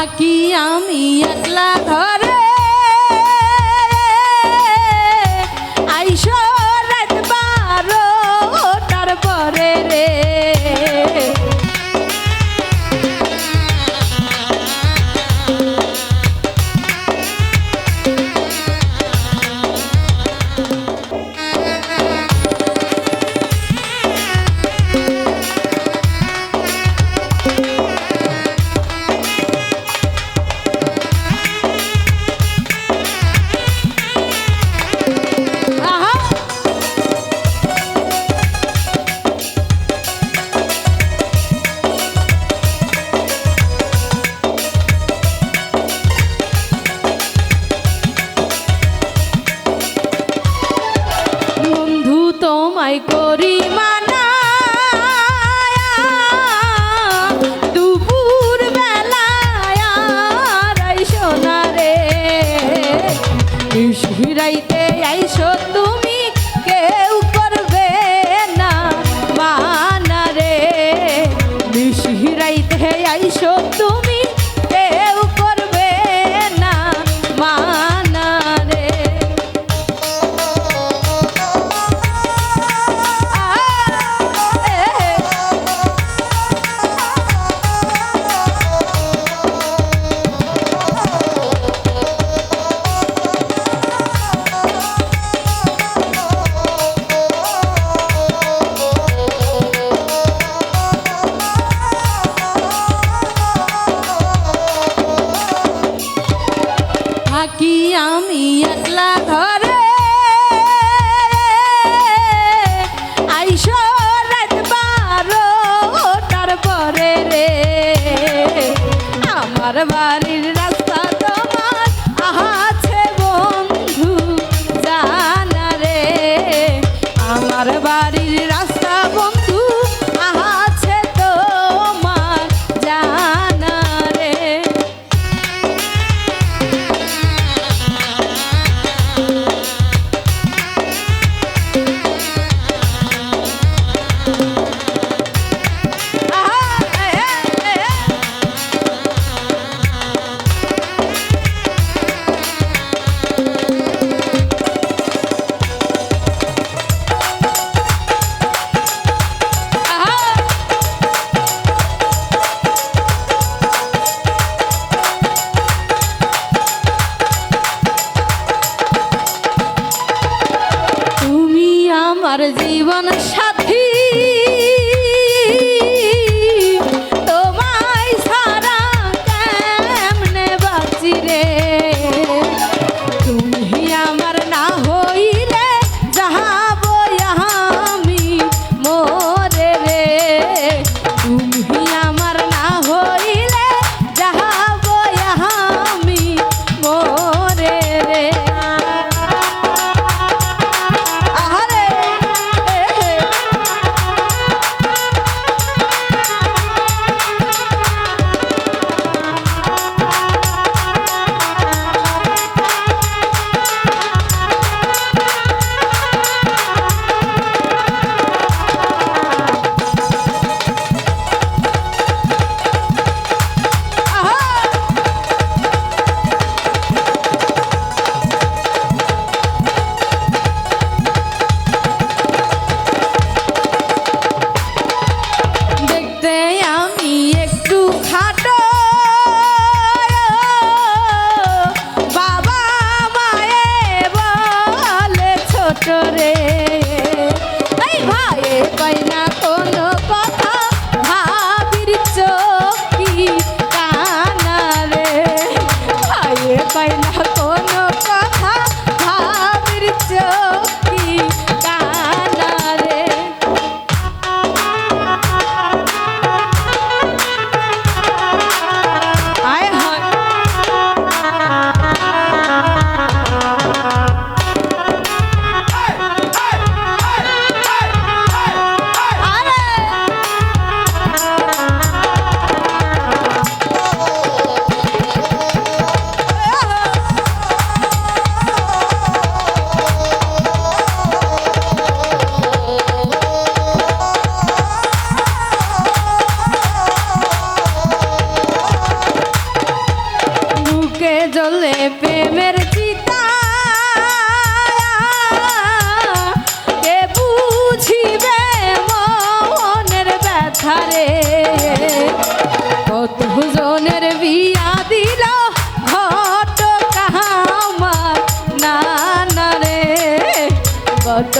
থাকি আমি একলা ঘরে। থাকি আমি একলা ঘরে। আইসো রাত বারো তারপরে রে। আমার বাড়ির রাস্তা আছে বন্ধু, জানা আমার বাড়ির সাথী। বুকে জ্বলে প্রেমের চিতা কে বুঝিবে মনের ব্যথা কত জনের বিয়া দিল ঘট কাহামার না না রে? কত